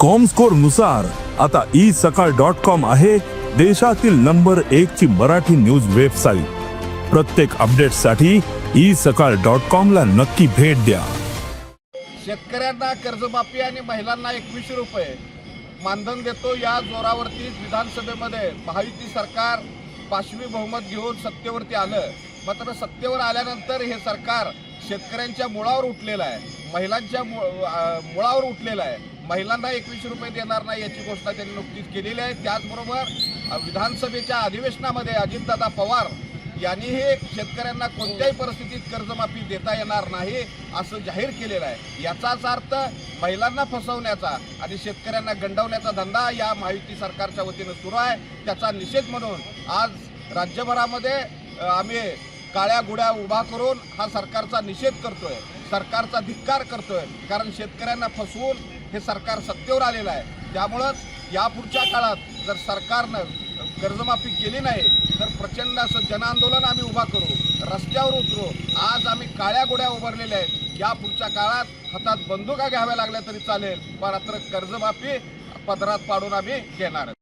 कॉमस्कोरनुसार आता ई सकाळ dot com आहे देशातील नंबर एक ची मराठी न्यूज वेबसाईट प्रत्येक अपडेटसाठी ई सकाळ डॉट कॉम ला नक्की भेट द्या. शेतकऱ्यांना कर्जमाफी आणि महिलांना एकवीसशे रुपये. मानधन देतो या जोरावरतीच विधानसभेमध्ये. महायुती सरकार पाचवी बहुमत घेऊन सत्तेवरती आलं. मात्र सत्तेवर आल्यानंतर हे सरकार शेतकऱ्यांच्या मुळावर उठलेलं आहे. महिलांच्या मु- मुळावर उठलेलं आहे. महिलांना एकवीसशे रुपये देणार नाही याची घोषणा त्यांनी नुकतीच केलेली आहे. त्याचबरोबर विधानसभेच्या अधिवेशनामध्ये अजितदादा पवार यांनीही शेतकऱ्यांना कोणत्याही परिस्थितीत कर्जमाफी देता येणार नाही असं जाहीर केलेलं आहे. याचाच अर्थ महिलांना फसवण्याचा आणि शेतकऱ्यांना गंडवण्याचा धंदा या महायुती सरकारच्या वतीनं सुरू आहे. त्याचा निषेध म्हणून आज राज्यभरामध्ये आम्ही काळ्या गुड्या उभा करून हा सरकारचा निषेध करतोय सरकारचा धिक्कार करतोय. कारण शेतकऱ्यांना फसवून हे सरकार सत्तेवर आलेलं आहे. त्यामुळंच यापुढच्या काळात जर सरकारनं कर्जमाफी केली नाही तर प्रचंड असं जनआंदोलन आम्ही उभा करू रस्त्यावर उतरू. आज आम्ही काळ्या गोड्या उभारलेल्या आहेत. या पुढच्या काळात हातात बंदुका घ्याव्या लागल्या तरी चालेल मात्र कर्जमाफी पदरात पाडून आम्ही घेणार